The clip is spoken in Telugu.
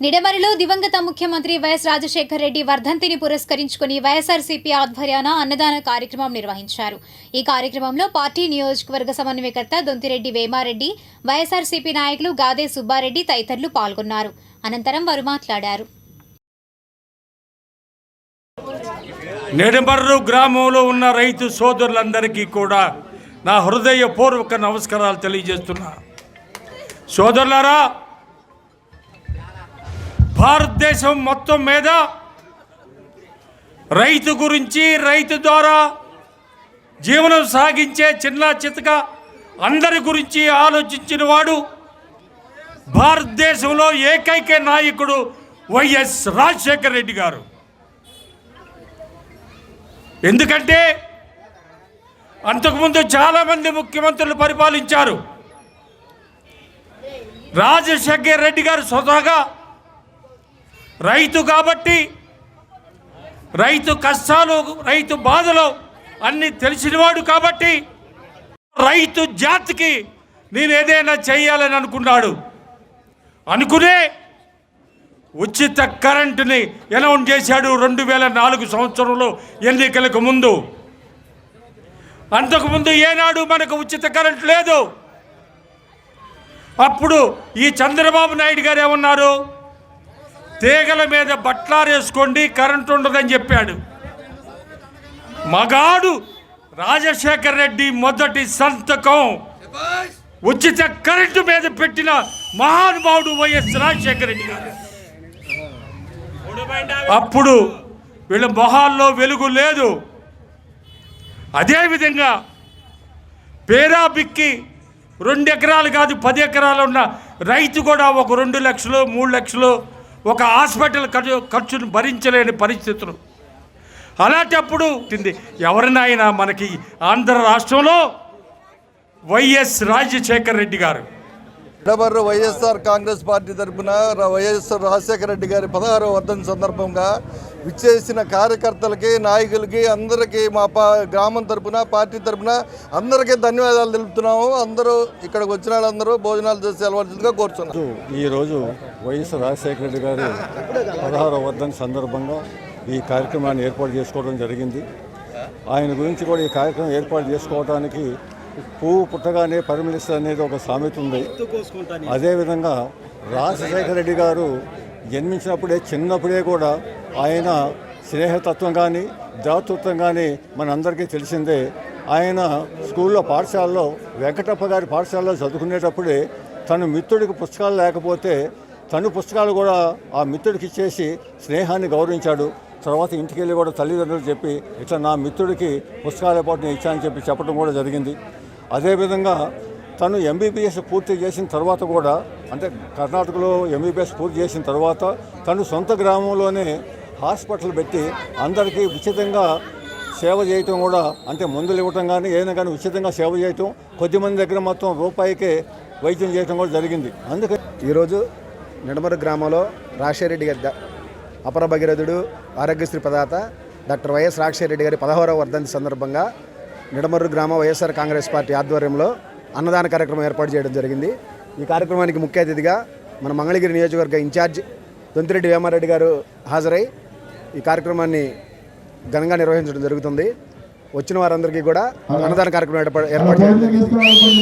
నిడమరిలో దివంగత ముఖ్యమంత్రి వైఎస్ రాజశేఖర రెడ్డి వర్ధంతిని పురస్కరించుకుని వైఎస్ఆర్సీపీ ఆధ్వర్యాన అన్నదాన కార్యక్రమం నిర్వహించారు. ఈ కార్యక్రమంలో పార్టీ నియోజకవర్గ సమన్వయకర్త దొంతిరెడ్డి వేమారెడ్డి వైఎస్ఆర్సీపీ నాయకులు గాదే సుబ్బారెడ్డి తదితరులు పాల్గొన్నారు. అనంతరం వారు మాట్లాడారు. నిడమర్రు గ్రామంలో ఉన్న రైతు సోదరులందరికీ కూడా నా హృదయపూర్వక నమస్కారాలు తెలియజేస్తున్నా. సోదరులారా భారతదేశం మొత్తం మీద రైతు గురించి రైతు ద్వారా జీవనం సాగించే చిన్న చితక అందరి గురించి ఆలోచించిన వాడు భారతదేశంలో ఏకైక నాయకుడు వైఎస్ రాజశేఖర రెడ్డి గారు. ఎందుకంటే అంతకుముందు చాలామంది ముఖ్యమంత్రులు పరిపాలించారు. రాజశేఖర్ రెడ్డి గారు స్వతహాగా రైతు కాబట్టి రైతు కష్టాలు రైతు బాధలు అన్నీ తెలిసినవాడు కాబట్టి రైతు జాతికి నేను ఏదైనా చేయాలని అనుకున్నాడు. అనుకునే ఉచిత కరెంటుని అనౌన్స్ చేశాడు రెండు వేల నాలుగు సంవత్సరంలో ఎన్నికలకు ముందు. అంతకుముందు ఏనాడు మనకు ఉచిత కరెంట్ లేదు. అప్పుడు ఈ చంద్రబాబు నాయుడు గారు ఏమన్నారు? తీగల మీద బట్లారేసుకోండి కరెంట్ ఉండదని చెప్పాడు. మగాడు రాజశేఖర్ రెడ్డి మొదటి సంతకం. ఉచిత కరెంటు మీద పెట్టిన మహానుభావుడు వైఎస్ రాజశేఖర రెడ్డి గారు. అప్పుడు వీళ్ళ మొహాల్లో వెలుగు లేదు. అదేవిధంగా పేరా బిక్కి రెండు ఎకరాలు కాదు పది ఎకరాలు ఉన్న రైతు కూడా ఒక రెండు లక్షలు మూడు లక్షలు ఒక హాస్పిటల్ ఖర్చు ఖర్చును భరించలేని పరిస్థితులు. అలాంటప్పుడు ఎవరినైనా మనకి ఆంధ్ర రాష్ట్రంలో వైఎస్ రాజశేఖర్ రెడ్డి గారు. ఎడబర్రు వైఎస్ఆర్ కాంగ్రెస్ పార్టీ తరఫున వైఎస్ఆర్ రాజశేఖర రెడ్డి గారి పదహారవ వర్ధన సందర్భంగా విచ్చేసిన కార్యకర్తలకి నాయకులకి అందరికీ మా పా గ్రామం తరఫున పార్టీ తరపున అందరికీ ధన్యవాదాలు తెలుపుతున్నాము. అందరూ ఇక్కడికి వచ్చిన వాళ్ళందరూ భోజనాలు చేసి అలవాటుగా కోరుచున్నాం ఈరోజు వైఎస్ రాజశేఖర రెడ్డి గారి పదహారవ వర్ధన సందర్భంగా ఈ కార్యక్రమాన్ని ఏర్పాటు చేసుకోవడం జరిగింది. ఆయన గురించి కూడా ఈ కార్యక్రమం ఏర్పాటు చేసుకోవడానికి పువ్వు పుట్టగానే పరిమళిస్తుంది అనేది ఒక సామెత ఉంది. అదేవిధంగా రాజశేఖర రెడ్డి గారు జన్మించినప్పుడే చిన్నప్పుడే కూడా ఆయన స్నేహతత్వం కానీ దాతృత్వం కానీ మనందరికీ తెలిసిందే. ఆయన స్కూల్లో పాఠశాలలో వెంకటప్ప గారి పాఠశాలలో చదువుకునేటప్పుడే తన మిత్రుడికి పుస్తకాలు లేకపోతే తను పుస్తకాలు కూడా ఆ మిత్రుడికి ఇచ్చేసి స్నేహాన్ని గౌరవించాడు. తర్వాత ఇంటికి వెళ్ళి కూడా తల్లిదండ్రులు చెప్పి ఇట్లా నా మిత్రుడికి పుస్తకాల పాటు నేను ఇచ్చానని చెప్పి చెప్పడం కూడా జరిగింది. అదేవిధంగా తను ఎంబీబీఎస్ పూర్తి చేసిన తర్వాత కూడా అంటే కర్ణాటకలో ఎంబీబీఎస్ పూర్తి చేసిన తర్వాత తను సొంత గ్రామంలోనే హాస్పిటల్ పెట్టి అందరికీ ఉచితంగా సేవ చేయటం కూడా అంటే మందులు ఇవ్వటం కానీ ఏదైనా కానీ ఉచితంగా సేవ చేయటం కొద్దిమంది దగ్గర మొత్తం రూపాయికే వైద్యం చేయటం కూడా జరిగింది. అందుకే ఈరోజు నిడమర గ్రామంలో రాజశేఖర రెడ్డి గారి అపర భగీరథుడు ఆరోగ్యశ్రీ ప్రదాత డాక్టర్ వైఎస్ రాజశేఖర రెడ్డి గారి పదహారవ వర్ధంతి సందర్భంగా నిడమర్రు గ్రామ వైఎస్ఆర్ కాంగ్రెస్ పార్టీ ఆధ్వర్యంలో అన్నదాన కార్యక్రమం ఏర్పాటు చేయడం జరిగింది. ఈ కార్యక్రమానికి ముఖ్య అతిథిగా మన మంగళగిరి నియోజకవర్గ ఇన్ఛార్జ్ దొంతిరెడ్డి వేమారెడ్డి గారు హాజరై ఈ కార్యక్రమాన్ని ఘనంగా నిర్వహించడం జరుగుతుంది. వచ్చిన వారందరికీ కూడా అన్నదాన కార్యక్రమం ఏర్పాటు ఏర్పాటు చేయడం జరిగింది